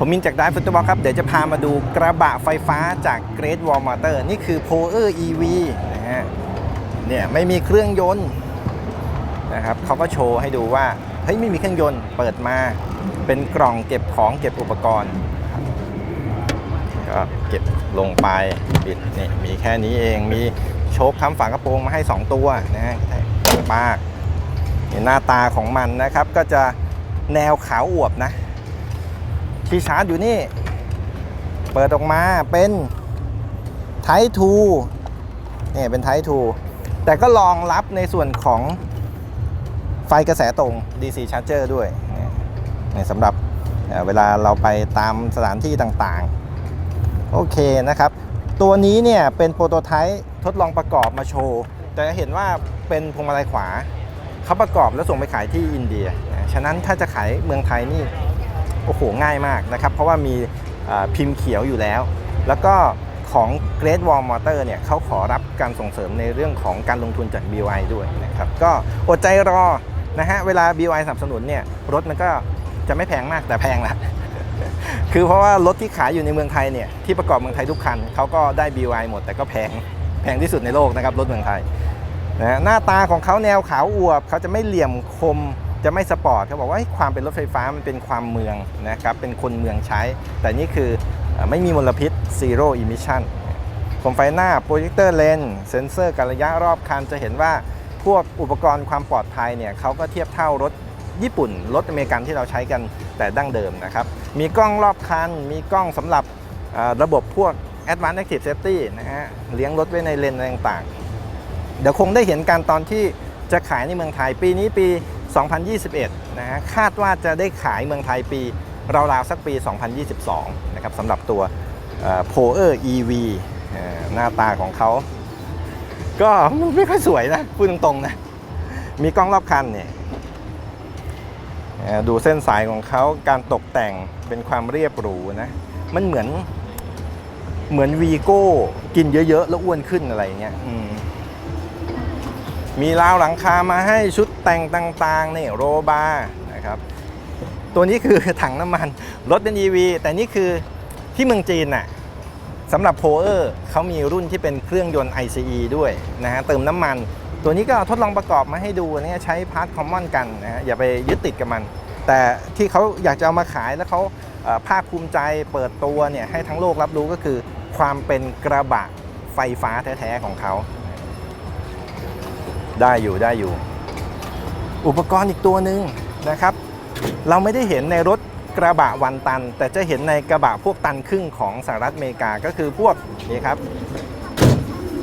ผมมินจากไดฟุตบอลครับ เดี๋ยวจะพามาดูกระบะไฟฟ้าจาก Great Wall Motor นี่คือ Power EV นะฮะเนี่ยไม่มีเครื่องยนต์นะครับเขาก็โชว์ให้ดูว่า เฮ้ย ไม่มีเครื่องยนต์เปิดมา เป็นกล่องเก็บของเก็บอุปกรณ์ก็เก็บลงไปปิดนี่มีแค่นี้เองมีโชคค้ำฝากระโปรงมาให้ 2 ตัวนะฮะปากหน้าตาของมันนะครับก็จะแนวขาวอวบนะ ที่ชาร์จอยู่นี่ เปิดออกมาเป็นไททูนี่เป็นไททูแต่ก็รองรับในส่วนของไฟกระแสตรง DC Charger ด้วยนี่นี่สำหรับเวลาเราไปตามสถานที่ต่างๆ โอเคนะครับ ตัวนี้เนี่ยเป็นโปรโตไทป์ทดลองประกอบมาโชว์ แต่เห็นว่าเป็นพวงมาลัยขวาเขาประกอบแล้วส่งไปขายที่อินเดีย ฉะนั้นถ้าจะขายเมืองไทยนี่ โอ้โหง่ายมากนะครับ เพราะว่ามีพิมพ์เขียวอยู่แล้ว แล้วก็ของ Great Wall Motor เนี่ยเขาขอรับการส่งเสริมในเรื่องของการลงทุนจาก BY ด้วยนะครับ ก็อดใจรอนะฮะเวลา BY สนับสนุนเนี่ยรถมันก็จะไม่แพงมากแต่แพงละคือเพราะว่ารถที่ขายอยู่ในเมืองไทยเนี่ยที่ประกอบเมืองไทยทุกคันเขาก็ได้ BY หมด แต่ก็แพงแพงที่สุดในโลกนะครับรถเมืองไทยนะฮะหน้าตาของเขาแนวขาวอวบเขาจะไม่เหลี่ยมคม จะไม่สปอร์ตเขาบอกว่าความเป็นรถไฟฟ้ามันเป็นความเมืองนะครับเป็นคนเมืองใช้ แต่นี่คือไม่มีมลพิษ zero emission โคมไฟหน้า โปรเจคเตอร์เลนเซนเซอร์การระยะรอบคันจะเห็นว่าพวกอุปกรณ์ความปลอดภัยเนี่ยเขาก็เทียบเท่ารถญี่ปุ่น รถอเมริกันที่เราใช้กันแต่ดั้งเดิมนะครับ มีกล้องรอบคัน มีกล้องสำหรับระบบพวก Advanced Active Safety นะฮะเลี้ยงรถไว้ในเลนอะไรต่างๆ เดี๋ยวคงได้เห็นการตอนที่จะขายในเมืองไทยปีนี้ปี 2021 นะฮะ คาดว่าจะได้ขายเมืองไทยปีราวๆสักปี 2022 นะครับสำหรับตัวโพเออร์ EV หน้าตาของเขา ก็มันไม่ค่อยสวยนะ พูดตรงๆนะ มีกล้องรอบคันเนี่ยดูเส้นสายของเขาการตกแต่งเป็นความเรียบหรูนะ มันเหมือนเหมือนวีโก้กินเยอะๆ แล้วอ้วนขึ้นอะไรเงี้ยอื มีราวหลังคามาให้ชุดแต่งต่างๆนี่โรบาร์นะครับ ตัวนี้คือถังน้ำมัน รถเป็น EV แต่นี่คือที่เมืองจีนน่ะสำหรับโพเออร์เขามีรุ่นที่เป็นเครื่องยนต์ ICE ด้วยนะฮะเติมน้ำมัน ตัวนี้ก็ทดลองประกอบมาให้ดูนะใช้พาร์ทคอมมอนกันนะฮะอย่าไปยึดติดกับมัน แต่ที่เขาอยากจะเอามาขายแล้วเขาภาคภูมิใจเปิดตัวเนี่ยให้ทั้งโลกรับรู้ก็คือ ความเป็นกระบะไฟฟ้าแท้ๆของเขา ได้อยู่ได้อยู่ อุปกรณ์อีกตัวหนึ่งนะครับ เราไม่ได้เห็นในรถกระบะวันตัน แต่จะเห็นในกระบะพวกตันครึ่งของสหรัฐอเมริกาก็คือพวกนี่ครับ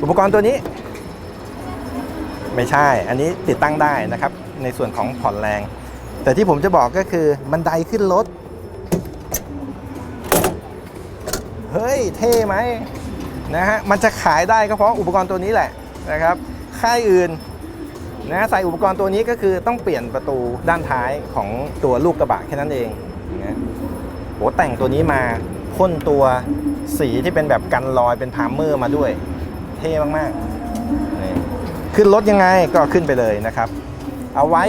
อุปกรณ์ตัวนี้ ไม่ใช่ อันนี้ติดตั้งได้นะครับ ในส่วนของผ่อนแรง แต่ที่ผมจะบอกก็คือบันไดขึ้นรถเฮ้ย เท่ไหมนะฮะ มันจะขายได้ก็เพราะอุปกรณ์ตัวนี้แหละนะครับ ค่ายอื่น นะใส่อุปกรณ์ตัวนี้ก็คือต้องเปลี่ยนประตูด้านท้ายของตัวลูกกระบะแค่นั้นเองนะโหแต่งตัวนี้มาพ่นตัวสีที่เป็นแบบกันรอยเป็นพามเมอร์มาด้วย เท่มากๆนี่ขึ้นรถยังไงก็ขึ้นไปเลยนะครับ เอาไว้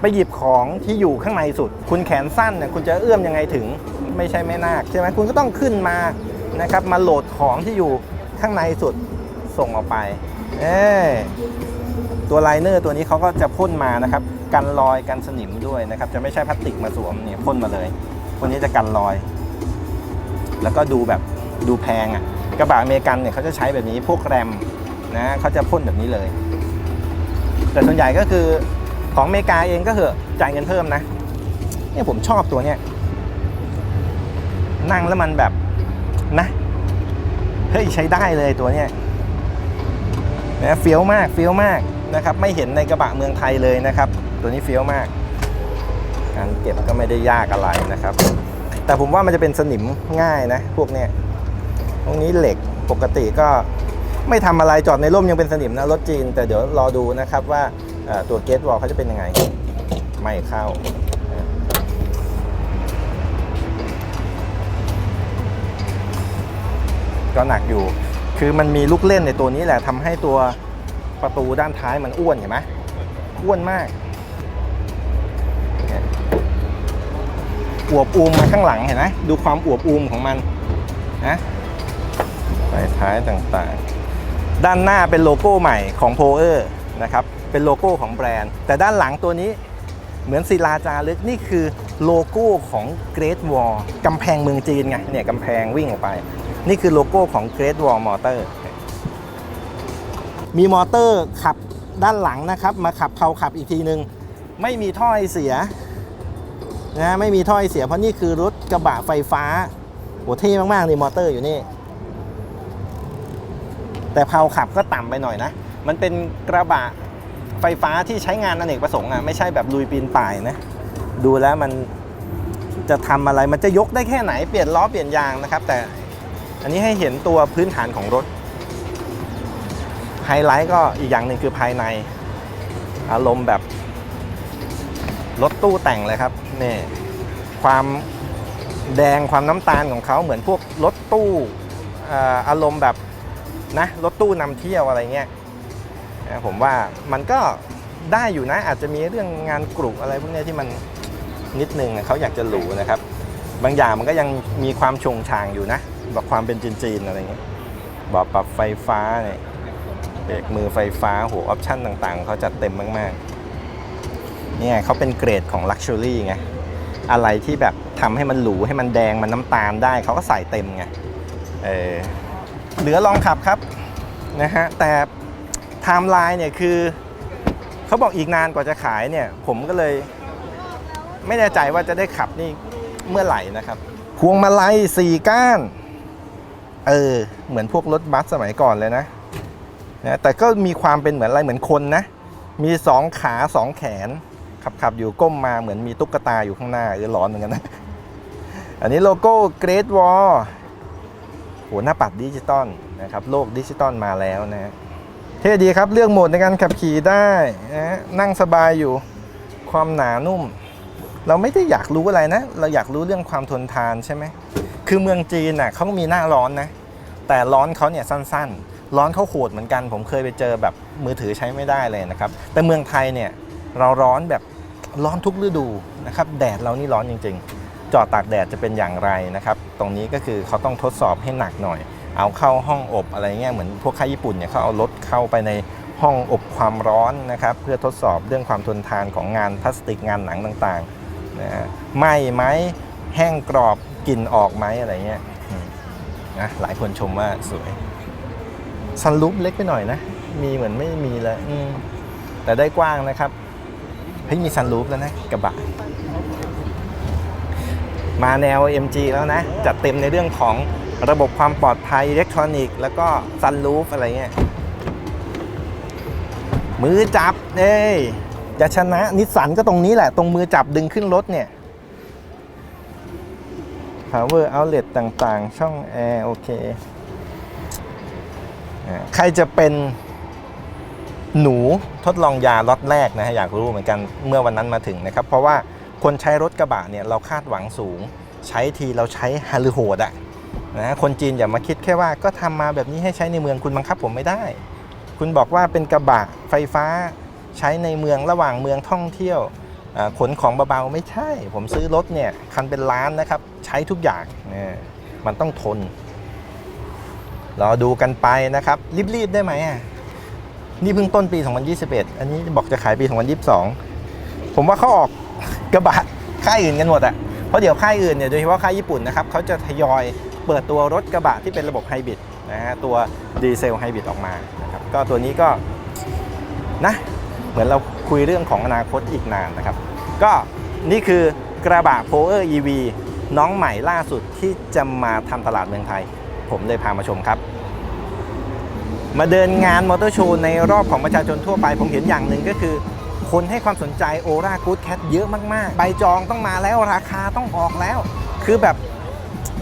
ไปหยิบของที่อยู่ข้างในสุด คุณแขนสั้นเนี่ยคุณจะเอื้อมยังไงถึงไม่ใช่แม่นาคใช่ไหมคุณก็ต้องขึ้นมานะครับ มาโหลดของที่อยู่ข้างในสุดส่งออกไป เอ ตัวไลเนอร์ตัวนี้เขาก็จะพ่นมานะครับกันรอยกันสนิมด้วยนะครับ จะไม่ใช่พลาสติกมาสวมเนี่ยพ่นมาเลยตัวนี้จะกันรอย แล้วก็ดูแบบดูแพงอะ่ะกระบะอเมริกันเนี่ยเขาจะใช้แบบนี้พวกแรมนะเขาจะพ่นแบบนี้เลย แต่ส่วนใหญ่ก็คือของอเมริกาเองก็เหอะจ่ายเงินเพิ่มนะเนี่ยผมชอบตัวเนี้ยนั่งแล้วมันแบบนะเฮ้ยใช้ได้เลยตัวเนี้ยนะเฟี้ยวมากเฟี้ยวมาก นะครับไม่เห็นในกระบะเมืองไทยเลยนะครับ ตัวนี้เฟี้ยวมาก การเก็บก็ไม่ได้ยากอะไรนะครับ แต่ผมว่ามันจะเป็นสนิมง่ายนะพวกเนี้ยตรงนี้เหล็กปกติก็ไม่ทำอะไรจอดในร่มยังเป็นสนิมนะรถจีน แต่เดี๋ยวรอดูนะครับว่าตัวเกตวอลเขาจะเป็นยังไง ไม่เข้าก็หนักอยู่ คือมันมีลูกเล่นในตัวนี้แหละทำให้ตัว ประตูด้านท้ายมันอ้วนเห็นไหมอ้วนมากอวบอูมมาข้างหลังเห็นไหมดูความอวบอูมของมันนะไฟท้ายต่างๆ ด้านหน้าเป็นโลโก้ใหม่ของโพเออร์นะครับเป็นโลโก้ของแบรนด์ แต่ด้านหลังตัวนี้เหมือนศิลาจารึกนี่คือโลโก้ของ Great Wall กำแพงเมืองจีนไงเนี่ยกำแพงวิ่งออกไป นี่คือโลโก้ของ Great Wall Motor มีมอเตอร์ขับด้านหลังนะครับ มาขับเพาขับอีกทีนึงไม่มีท่อไอเสียนะไม่มีท่อไอเสียเพราะนี่คือรถกระบะไฟฟ้าโหเท่มากๆเลยมอเตอร์อยู่นี่ แต่เพาขับก็ต่ำไปหน่อยนะ มันเป็นกระบะไฟฟ้าที่ใช้งานอเนกประสงค์อะไม่ใช่แบบลุยปีนป่ายนะ ดูแล้วมันจะทำอะไรมันจะยกได้แค่ไหนเปลี่ยนล้อเปลี่ยนยางนะครับ แต่อันนี้ให้เห็นตัวพื้นฐานของรถ ไฮไลท์ก็อีกอย่างหนึ่งคือภายใน อารมณ์แบบรถตู้แต่งเลยครับนี่ความแดงความน้ำตาลของเขาเหมือนพวกรถตู้อารมณ์แบบนะรถตู้นำเที่ยวอะไรเงี้ยผมว่ามันก็ได้อยู่นะอาจจะมีเรื่องงานกรุอะไรพวกนี้ที่มันนิดนึงเขาอยากจะหรูนะครับ บางอย่างมันก็ยังมีความชงชางอยู่นะแบบความเป็นจีนๆอะไรเงี้ยบอกปรับไฟฟ้าเนี่ย บรกมือไฟฟ้าโหออปชั่นต่างๆ เขาจัดเต็มมากๆ เนี่ยเขาเป็นเกรดของ Luxury ไง อะไรที่แบบทำให้มันหรูให้มันแดงมันน้ำตาลได้เขาก็ใส่เต็มไง เออเหลือลองขับครับนะฮะ แต่ไทม์ไลน์เนี่ยคือเขาบอกอีกนานกว่าจะขายเนี่ย ผมก็เลย ไม่แน่ใจว่าจะได้ขับนี่เมื่อไหร่นะครับ พวงมาลัยสี่ก้าน เออ เหมือนพวกรถบัสสมัยก่อนเลยนะ นะแต่ก็มีความเป็นเหมือนอะไรเหมือนคนนะมีสองขาสองแขนขับขับอยู่ก้มมาเหมือนมีตุ๊กตาอยู่ข้างหน้าเออร้อนเหมือนกันนะอันนี้โลโก้ Great Wall โหหน้าปัดดิจิตอลนะครับโลกดิจิตอลมาแล้วนะเท่ดีครับเลือกโหมดในการขับขี่ได้นะนั่งสบายอยู่ความหนานุ่ม เราไม่ได้อยากรู้อะไรนะ เราอยากรู้เรื่องความทนทานใช่ไหมคือเมืองจีนน่ะเขามีหน้าร้อนนะ แต่ร้อนเขาเนี่ยสั้นๆ ร้อนเขาโหดเหมือนกัน ผมเคยไปเจอแบบมือถือใช้ไม่ได้เลยนะครับ แต่เมืองไทยเนี่ยเราร้อนแบบร้อนทุกฤดูนะครับ แดดเรานี่ร้อนจริง ๆ จอดตากแดดจะเป็นอย่างไรนะครับ ตรงนี้ก็คือเขาต้องทดสอบให้หนักหน่อย เอาเข้าห้องอบอะไรเงี้ยเหมือนพวกค่ายญี่ปุ่นเนี่ยเขาเอารถเข้าไปในห้องอบความร้อนนะครับ เพื่อทดสอบเรื่องความทนทานของงานพลาสติกงานหนังต่างๆนะฮะไหมไหมแห้งกรอบกลิ่นออกไหมอะไรเงี้ยนะหลายคนชมว่าสวย ซันรูปเล็กไปหน่อยนะ มีเหมือนไม่มีเลยอืมแต่ได้กว้างนะครับเฮ้ยมีซันรูปแล้วนะกระบะ มาแนว MG แล้วนะ จัดเต็มในเรื่องของระบบความปลอดภัยอิเล็กทรอนิกส์แล้วก็ซันรูฟอะไรเงี้ยมือจับเอ้ยจะชนะนิสสันก็ตรงนี้แหละ ตรงมือจับดึงขึ้นรถเนี่ย power outlet ต่างๆ ช่องแอร์โอเคอ่า ใครจะเป็นหนูทดลองยาล็อตแรกนะฮะอยากรู้เหมือนกันเมื่อวันนั้นมาถึงนะครับ เพราะว่าคนใช้รถกระบะเนี่ยเราคาดหวังสูง ใช้ทีเราใช้ฮาลือโหดอะนะคนจีนอย่ามาคิดแค่ว่าก็ทำมาแบบนี้ให้ใช้ในเมืองคุณบังคับผมไม่ได้ คุณบอกว่าเป็นกระบะไฟฟ้าใช้ในเมืองระหว่างเมืองท่องเที่ยวขนของเบาๆไม่ใช่ ผมซื้อรถเนี่ยคันเป็นล้านนะครับ ใช้ทุกอย่างนี่มันต้องทน รอดูกันไปนะครับ รีบๆได้ไหมอะนี่เพิ่งต้นปี 2021 อันนี้บอกจะขายปี 2022 ผมว่าเขาออกกระบะค่ายอื่นกันหมดอะเพราะเดี๋ยวค่ายอื่นเนี่ยโดยเฉพาะค่ายญี่ปุ่นนะครับเขาจะทยอยเปิดตัวรถกระบะที่เป็นระบบไฮบริดนะฮะตัวดีเซลไฮบริดออกมานะครับก็ตัวนี้ก็นะเหมือนเราคุยเรื่องของอนาคตอีกนานนะครับ ก็นี่คือกระบะ p o w e r EV น้องใหม่ล่าสุดที่จะมาทำตลาดเมืองไทย ผมเลยพามาชมครับ มาเดินงานมอเตอร์โชว์ในรอบของประชาชนทั่วไป ผมเห็นอย่างหนึ่งก็คือ คนให้ความสนใจโอรากูดแคทเยอะมากๆ ใบจองต้องมาแล้วราคาต้องออกแล้ว คือแบบ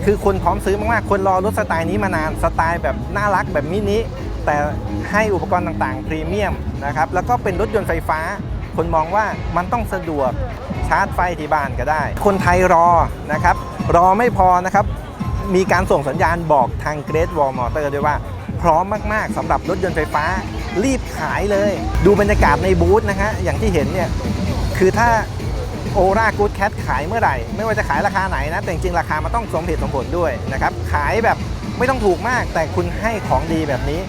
คือคนพร้อมซื้อมากๆ คนรอรถสไตล์นี้มานานสไตล์แบบน่ารักแบบมินิแต่ให้อุปกรณ์ต่างๆ พรีเมียมนะครับแล้วก็เป็นรถยนต์ไฟฟ้า คนมองว่ามันต้องสะดวกชาร์จไฟที่บ้านก็ได้ คนไทยรอนะครับรอไม่พอนะครับ มีการส่งสัญญาณบอกทาง Great Wall Motor ด้วยว่า พร้อมมาก ๆสำหรับรถยนต์ไฟฟ้ารีบขายเลย ดูบรรยากาศในบูธนะฮะอย่างที่เห็นเนี่ยคือถ้าโอรากูดแคทขายเมื่อไหร่ ไม่ว่าจะขายราคาไหนนะ แต่จริงๆราคามันต้องสมเหตุสมผลด้วยนะครับ ขายแบบไม่ต้องถูกมาก แต่คุณให้ของดีแบบนี้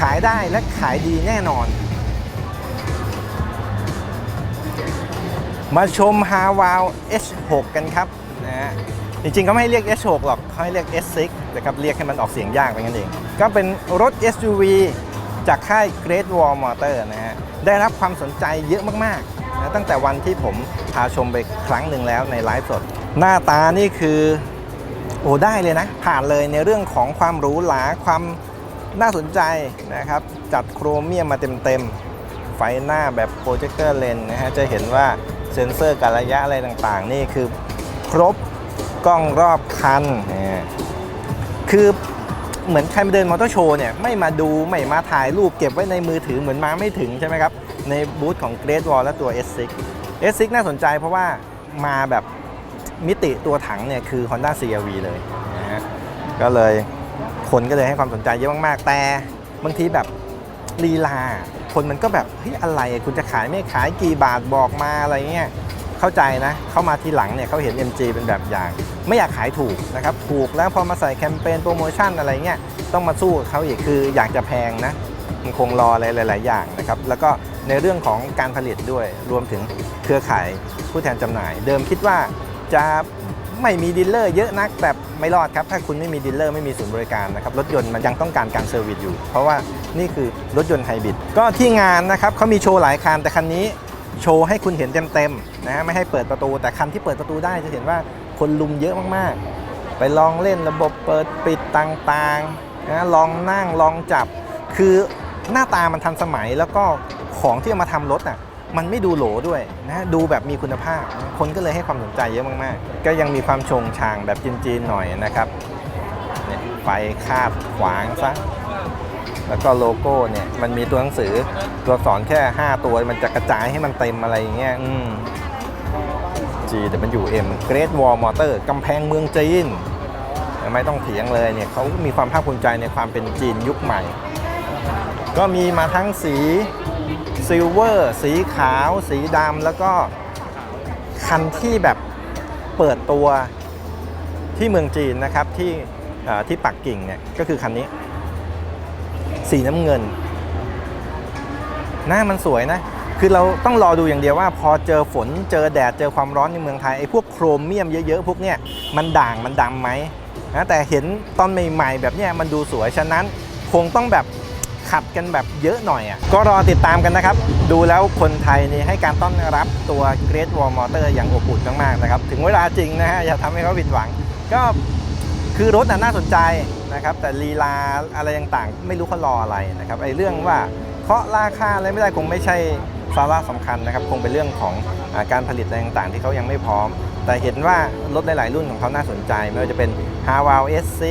ขายได้และขายดีแน่นอน มาชม h a w a l H6 กันครับนะฮะ จริงๆเขาไม่ให้เรียก H6 หรอกเขาให้เรียก S6 นะครับเรียกให้มันออกเสียงยากไปงั้นเอง ก็เป็นรถ SUV จากค่าย Great Wall Motor นะฮะได้รับความสนใจเยอะมากๆนะตั้งแต่วันที่ผมพาชมไปครั้งหนึ่งแล้วในไลฟ์สด หน้าตานี่คือ โอ้ได้เลยนะ ผ่านเลยในเรื่องของความหรูหราความน่าสนใจนะครับ จัดโครเมียมมาเต็มๆ ไฟหน้าแบบโปรเจคเตอร์เลนนะฮะจะเห็นว่าเซ็นเซอร์การระยะอะไรต่างๆ นี่คือครบ กล้องรอบคัน คือเหมือนใครมาเดินมอเตอร์โชว์เนี่ยไม่มาดูไม่มาถ่ายรูปเก็บไว้ในมือถือเหมือนมาไม่ถึงใช่ไหมครับ ในบูธของ Great Wall และตัว S6 S6 น่าสนใจเพราะว่ามาแบบมิติตัวถังเนี่ยคือ Honda CR-V เลยนะฮะก็เลยคนก็เลยให้ความสนใจเยอะมาก ๆ แต่บางทีแบบลีลา คนมันก็แบบเฮ้ยอะไรคุณจะขายไม่ขายกี่บาทบอกมาอะไรเงี้ย เข้าใจนะเข้ามาทีหลังเนี่ยเขาเห็น MG เป็นแบบอย่าง ไม่อยากขายถูกนะครับถูกแล้วพอมาใส่แคมเปญโปรโมชั่นอะไรเงี้ยต้องมาสู้กับเขาอีกคืออยากจะแพงนะมันคงรออะไรหลาย ๆ อย่างนะครับแล้วก็ในเรื่องของการผลิตด้วยรวมถึงเครือข่ายผู้แทนจำหน่าย เดิมคิดว่าจะไม่มีดีลเลอร์เยอะนักแต่ไม่รอดครับ ถ้าคุณไม่มีดีลเลอร์ไม่มีศูนย์บริการนะครับรถยนต์มันยังต้องการการเซอร์วิสอยู่ เพราะว่านี่คือรถยนต์ไฮบริดก็ที่งานนะครับเขามีโชว์หลายคันแต่คันนี้ โชว์ให้คุณเห็นเต็มๆนะฮะไม่ให้เปิดประตู แต่คันที่เปิดประตูได้จะเห็นว่าคนลุมเยอะมากๆ ไปลองเล่นระบบเปิดปิดต่างๆนะลองนั่งลองจับ คือหน้าตามันทันสมัยแล้วก็ของที่เอามาทำรถอะมันไม่ดูโหลด้วยนะดูแบบมีคุณภาพ คนก็เลยให้ความสนใจเยอะมากๆ ก็ยังมีความชงชางแบบจีนๆหน่อยนะครับเนี่ยไฟคาดขวางซะ แล้วก็โลโก้เนี่ยมันมีตัวหนังสือตัวสอักษรแค่ 5 ตัวมันจะกระจายให้มันเต็มอะไรอย่างเงี้ยอืม G W M Great Wall Motor กำแพงเมืองจีน ไม่ต้องเถียงเลยเนี่ยเขามีความภาคภูมิใจในความเป็นจีนยุคใหม่ ก็มีมาทั้งสีซิลเวอร์สีขาว สีดำแล้วก็ คันที่แบบเปิดตัวที่เมืองจีนนะครับที่ที่ปักกิ่งเนี่ยก็คือคันนี้ สีน้ำเงิน หน้ามันสวยนะ คือเราต้องรอดูอย่างเดียวว่า พอเจอฝนเจอแดดเจอความร้อนในเมืองไทยไอ้พวกโครเมียมเยอะๆพวกเนี้ยมันด่างมันดำไหมนะแต่เห็นตอนใหม่ๆแบบเนี้ยมันดูสวยฉะนั้นคงต้องแบบขัดกันแบบเยอะหน่อยอะก็รอติดตามกันนะครับ ดูแล้วคนไทยนี่ให้การต้อนรับตัว Great Wall Motor อย่างอบอุ่นมากๆนะครับ ถึงเวลาจริงนะฮะอย่าทำให้เขาผิดหวัง ก็คือรถน่ะน่าสนใจ นะครับแต่ลีลาอะไรต่างๆ ไม่รู้เขารออะไรนะครับไอ้เรื่องว่าเคาะราคาอะไรไม่ได้คงไม่ใช่สาระสำคัญนะครับคงเป็นเรื่องของอการผลิตอะไรต่างๆ ที่เขายังไม่พร้อม แต่เห็นว่ารถหลายๆรุ่นของเขาน่าสนใจ ไม่ว่าจะเป็น h a w a l S6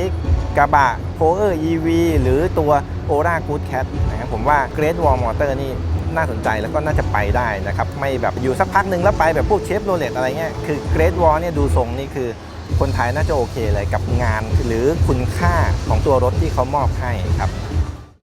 กระบะ p o e r EV หรือตัว Ora Good Cat นะครับผมว่า Great Wall Motor นี่น่าสนใจแล้วก็น่าจะไปได้นะครับ ไม่แบบอยู่สักพักหนึ่งแล้วไปแบบพวกเชฟโรเลตอะไรเงี้ยคือ Great Wall เนี่ยดูทรงนี่คือ คนไทยน่าจะโอเคเลยกับงานหรือคุณค่าของตัวรถที่เขามอบให้ครับ